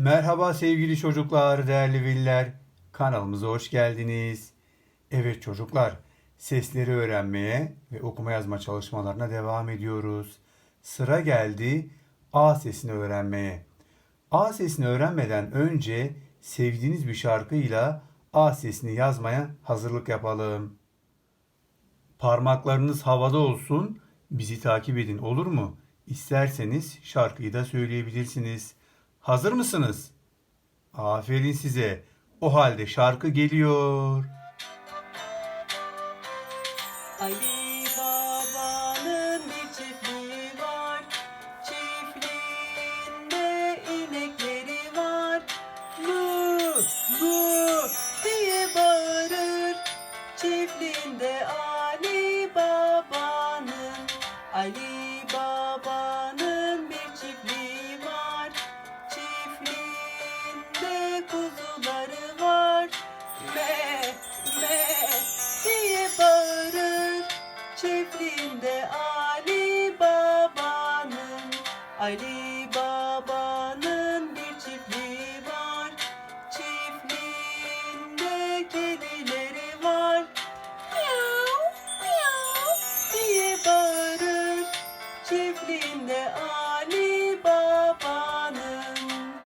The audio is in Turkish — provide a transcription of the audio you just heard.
Merhaba sevgili çocuklar, değerli veliler. Kanalımıza hoş geldiniz. Evet çocuklar, sesleri öğrenmeye ve okuma yazma çalışmalarına devam ediyoruz. Sıra geldi A sesini öğrenmeye. A sesini öğrenmeden önce sevdiğiniz bir şarkıyla A sesini yazmaya hazırlık yapalım. Parmaklarınız havada olsun, bizi takip edin olur mu? İsterseniz şarkıyı da söyleyebilirsiniz. Hazır mısınız? Aferin size. O halde şarkı geliyor. Ali Baba'nın bir çiftliği var. Çiftliğinde inekleri var. Mu mu diye bağırır. Çiftliğinde Ali Baba'nın Ali halinde Ali Baba'nın Ali Baba'nın bir çiftliği var. Çiftliğinde kedileri var. Miyav miyav diye bağırır. Çiftliğinde Ali